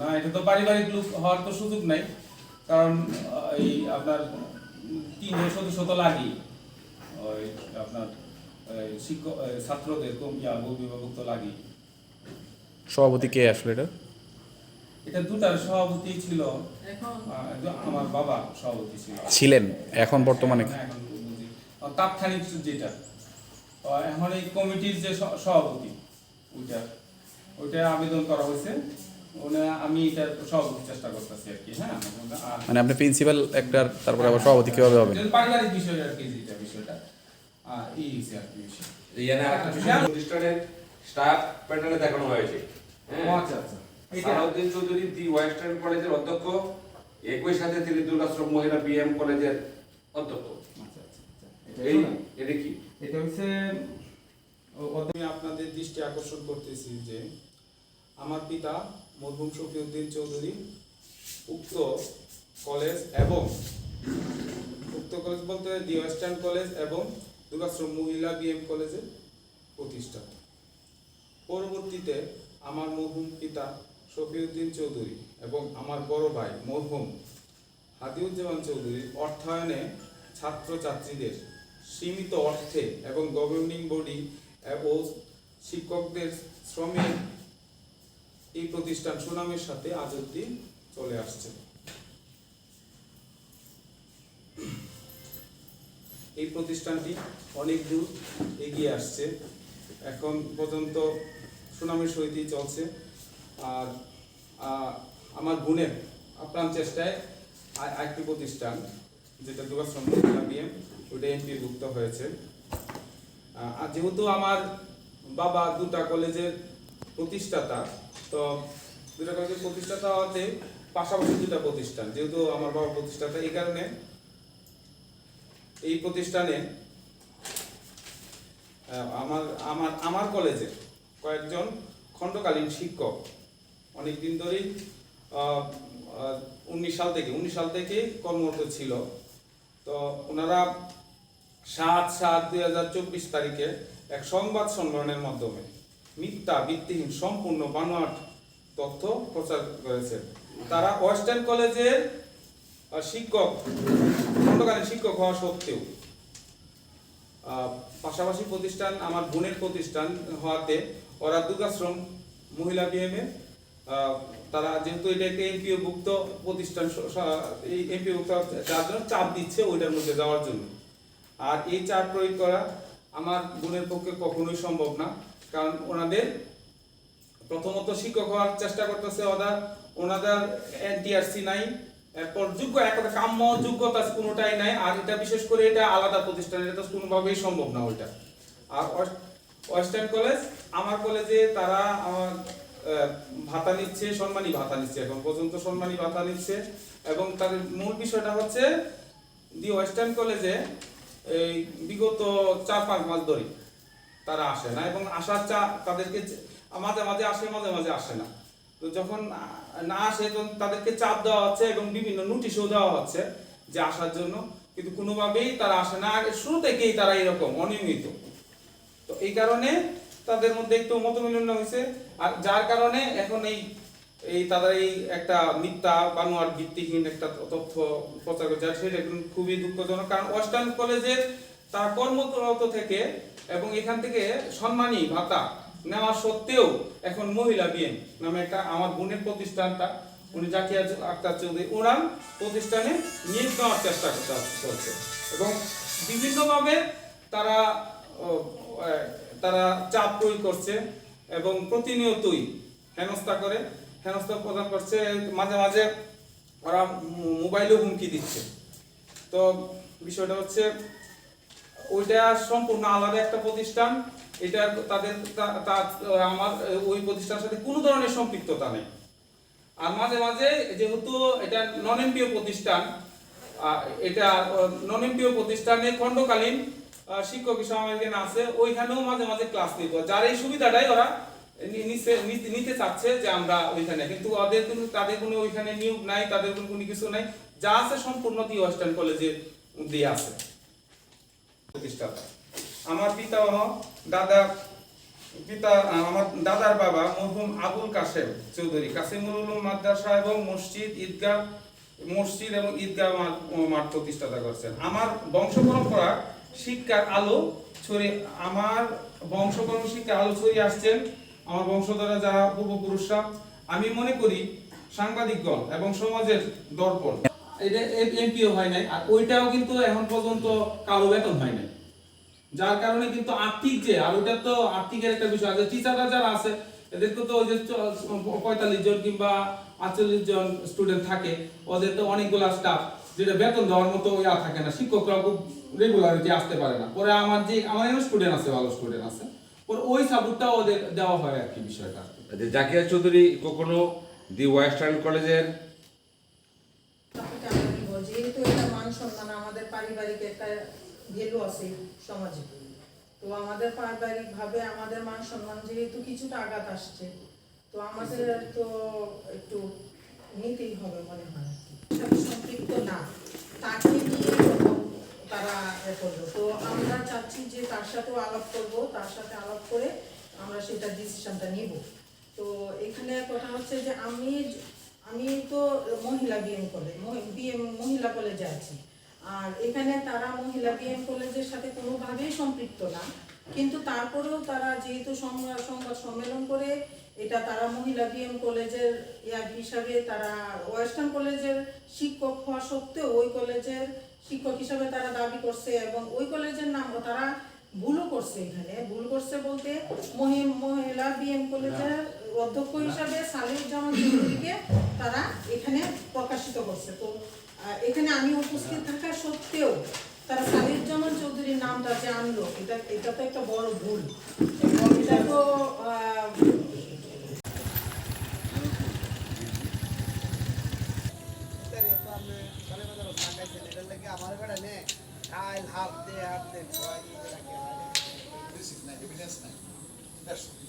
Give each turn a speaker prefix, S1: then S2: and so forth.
S1: না এটা তো পারিবারিক লোক হওয়ার তো সুযোগ নাই কারণ এই আপনার তিনজন সদস্য তো লাগি ওই আপনার শিক্ষক ছাত্রদের কম ইয়া অভিভাবক তো লাগি
S2: সভাপতি কে আসলে এটা?
S1: এটা দুটার সভাপতি ছিল আমার বাবা সভাপতি ছিল।
S2: ছিলেন এখন বর্তমানে?
S1: তাৎক্ষণিক যেটা। এখন এই কমিটির যে সভাপতি ওইটা ওইটা আবেদন করা হয়েছে। আমি এটা সভাপতি চেষ্টা করতেছি আর কি হ্যাঁ?
S2: মানে আপনি প্রিন্সিপাল একটার তারপরে আবার সভাপতি কীভাবে হবেন?
S1: পারিবারিক বিষয় আর কি যেটা বিষয়টা। আর এই হচ্ছে আর কি বিষয়।
S3: এখানে আরেকটা বিষয় প্রতিষ্ঠানের স্টাফ প্যানেলে দেখানো হয়েছে। হ্যাঁ?
S1: আচ্ছা আচ্ছা। এটা
S3: সালাউদ্দিন চৌধুরী দি ওয়েস্টার্ন কলেজের অধ্যক্ষ একই সাথে তিনি দুর্গাশ্রম মহিলা বিএম কলেজের অধ্যক্ষ।
S1: আচ্ছা আচ্ছা আচ্ছা।
S3: এই
S1: এটা
S3: এটা কি?
S1: এটা হচ্ছে আপনাদের দৃষ্টি আকর্ষণ করতেছি যে আমার পিতা মরহুম শফিউদ্দিন চৌধুরী উক্ত কলেজ এবং উক্ত কলেজ বলতে দি ওয়েস্টার্ন কলেজ এবং দুর্গাশ্রম মহিলা বিএম কলেজের প্রতিষ্ঠা। পরবর্তীতে আমার মরহুম পিতা শফিউদ্দিন চৌধুরী এবং আমার বড় ভাই মরহুম হাদিউজ্জামান চৌধুরীর অর্থায়নে ছাত্রছাত্রীদের সীমিত অর্থে এবং গভর্নিং বডি ও শিক্ষকদের শ্রমে এই প্রতিষ্ঠান সুনামের সাথে আজ অব্দি চলে আসছে। এই প্রতিষ্ঠানটি অনেক দূর এগিয়ে আসছে। এখন পর্যন্ত সুনামের সহিতই চলছে। আর আমার বোনের আপ্রাণ চেষ্টায় আরেকটি প্রতিষ্ঠান, যেটা দুর্গাশ্রম বিএম ওটা এমপি ভুক্ত হয়েছে। আর যেহেতু আমার বাবা দুটা কলেজের প্রতিষ্ঠাতা তো দুটা কলেজের প্রতিষ্ঠাতা হওয়াতে পাশাপাশি দুটা প্রতিষ্ঠান, যেহেতু আমার বাবা প্রতিষ্ঠাতা এই কারণে, এই প্রতিষ্ঠানে আমার আমার আমার কলেজে কয়েকজন খণ্ডকালীন শিক্ষক অনেক দিন ধরেই উনিশ সাল থেকে, উনিশ সাল থেকে কর্মরত ছিল। তো ওনারা সাত সাত দুই হাজার চব্বিশ তারিখে এক সংবাদ সম্মেলনের মাধ্যমে মিথ্যা ভিত্তিহীন সম্পূর্ণ বানোয়াট তথ্য প্রচার করেছে। তারা ওয়েস্টার্ন কলেজের শিক্ষক, খণ্ডকালীন শিক্ষক হওয়া সত্ত্বেও পাশাপাশি প্রতিষ্ঠান, আমার বোনের প্রতিষ্ঠান হওয়াতে ওরা দুর্গাশ্রম, মহিলা বিএমএ তারা যেহেতু এটা একটা এমপিও ভুক্ত প্রতিষ্ঠান এই এমপিও ভুক্ত যার জন্য চাপ দিচ্ছে ওইটার মধ্যে যাওয়ার জন্য। আর এই চাপ প্রয়োগ করা আমার বোনের পক্ষে কখনোই সম্ভব না। কারণ ওনাদের প্রথমত শিক্ষক হওয়ার চেষ্টা করতেছে ওরা, ওনাদের এনটিআরসি নাই, এরপর যোগ্য একটা কাম্য যোগ্যতা কোনোটাই নাই, আর এটা বিশেষ করে এটা আলাদা প্রতিষ্ঠান, এটা তো কোনোভাবেই সম্ভব না ওইটা। আর ওয়েস্টার্ন কলেজ, আমার কলেজে তারা আমার ভাতা নিচ্ছে, সম্মানী ভাতা নিচ্ছে, এখন পর্যন্ত সম্মানী ভাতা নিচ্ছে, এবং তাদের মূল বিষয়টা হচ্ছে, দি ওয়েস্টার্ন কলেজে এই বিগত চার পাঁচ মাস ধরে তারা আসে না এবং আসার চা তাদেরকে মাঝে মাঝে আসে, মাঝে মাঝে আসে না। তো যখন না আসে, তখন তাদেরকে চাপ দেওয়া হচ্ছে এবং বিভিন্ন নোটিশও দেওয়া হচ্ছে যে আসার জন্য। কিন্তু কোনোভাবেই তারা আসে না। আগে শুরু থেকেই তারা এরকম, অনিয়মিত। তো এই কারণে তাদের মধ্যে একটু মতমিলন হয়েছে। আর যার কারণে এখন এই এই তাদের এই একটা মিথ্যা বানোয়ার ভিত্তিহীন একটা তথ্য প্রচার করছে সেটা খুবই দুঃখজনক। কারণ ওয়েস্টার্ন কলেজের তার কর্মরত থেকে এবং এখান থেকে সম্মানী ভাতা নেওয়া সত্ত্বেও এখন মহিলা বিএম নামে একটা আমার বোনের প্রতিষ্ঠানটা, উনি জাকিয়া আক্তার চৌধুরী, ওনার প্রতিষ্ঠানে নিয়োগ নেওয়ার চেষ্টা করতে হচ্ছে এবং বিভিন্নভাবে তারা তারা চাপ প্রয়োগ করছে এবং প্রতিনিয়তই হেনস্থা করে। হেনস্থা প্রদান করছে, মাঝে মাঝে ওরা মোবাইলেও হুমকি দিচ্ছে। তো বিষয়টা হচ্ছে ওইটা সম্পূর্ণ আলাদা একটা প্রতিষ্ঠান। এটা তাদের আমার, ওই প্রতিষ্ঠানের সাথে কোনো ধরনের সম্পৃক্ততা নেই। আর মাঝে মাঝে যেহেতু এটা নন এমপিও প্রতিষ্ঠান এটা নন এমপিও প্রতিষ্ঠানে খণ্ডকালীন শিক্ষক এখানে আছে, ওইখানেও মাঝে মাঝে ক্লাস নিত যার এই সুবিধাটাই ওরা নিতে- চাচ্ছে যে আমরা ওইখানে। কিন্তু ওদের কিন্তু তাদের কোনো ওইখানে নিয়োগ নাই, তাদের কোনো কোনো কিছু নাই। যা আছে সম্পূর্ণ দি ওয়েস্টার্ন কলেজে দিয়ে আছে। প্রতিষ্ঠাতা আমার পিতা দাদা, পিতা আমার দাদার বাবা মরহুম আবুল কাসেম চৌধুরী। কাসিমুল উলুম মাদ্রাসা এবং মসজিদ, ঈদগাহ, মসজিদ এবং ঈদগাহ মাঠ- প্রতিষ্ঠাতা করছেন। আমার বংশ পরম্পরা, শিক্ষার আলো ছড়িয়ে, আমার বংশ শিক্ষার আলো ছড়িয়ে আসছেন আমার বংশধরা যারা পূর্বপুরুষরা। আমি মনে করি সাংবাদিকগণ এবং সমাজের দর্পণ। এটা এমপিও হয় নাই। আর ওইটাও কিন্তু এখন পর্যন্ত কারও বেতন হয় নাই। যার কারণে কিন্তু আর্থিক যে, আর ওটা তো আর্থিকের একটা বিষয়। আছে টিচাররা যারা আছে, এদেরকে তো ওই যে পঁয়তাল্লিশ জন কিংবা আটচল্লিশ জন স্টুডেন্ট থাকে, ওদের তো অনেকগুলা স্টাফ যেটা বেতন দেওয়ার মতো ইয়া থাকে না। শিক্ষকরা খুব রেগুলারিটি আসতে পারে না। পরে আমার যে, আমার স্টুডেন্ট আছে, ভালো স্টুডেন্ট আছে। পরে ওই সাপোর্টটাও ওদের দেওয়া হয় আর কি বিষয়টা।
S3: যে জাকিয়া চৌধুরী কখনো দি ওয়েস্টার্ন কলেজের
S4: তাকে আমরা দিব যেহেতু সম্মান আমাদের পারিবারিক একটা ভ্যালু আছে সমাজে। তো আমাদের পারিবারিক ভাবে আমাদের মান সম্মান যেহেতু কিছুটা আঘাত আসছে, তো আমাদের তো একটু নিতেই হবে মনে হয়। সম্পৃক্ত না, তাকে নিয়ে তারা এ করল তো আমরা চাচ্ছি যে তার সাথেও আলাপ করব, তার সাথে আলাপ করে আমরা সেটা ডিসিশনটা নিব। তো এখানে কথা হচ্ছে যে আমি আমি তো মহিলা বিএম কলেজ বিএম মহিলা কলেজে আছি। আর এখানে তারা মহিলা বিএম কলেজের সাথে কোনোভাবেই সম্পৃক্ত না। কিন্তু তারপরেও তারা যেহেতু সংবাদ সংবাদ সম্মেলন করে, এটা তারা মহিলা বিএম কলেজের ইয়ার হিসাবে তারা ওয়েস্টার্ন কলেজের শিক্ষক হওয়া সত্ত্বেও ওই কলেজের শিক্ষক হিসাবে তারা দাবি করছে এবং ওই কলেজের নামও তারা ভুলও করছে এখানে। ভুল করছে বলতে মহি- মহিলা, বিএম কলেজের অধ্যক্ষ হিসাবে সালিউজ্জামান চৌধুরীকে তারা এখানে প্রকাশিত করছে। তো এখানে আমি উপস্থিত থাকা সত্ত্বেও তারা সালিউজ্জামান চৌধুরীর নামটা যে আনলো, এটা এটা তো একটা বড় ভুল। এটা তো
S5: আমার বেড়া নে খাইল হাফ দে হাফ দে
S6: বেসিক নাই এভিডেন্স নাই দ্যাটস এরকম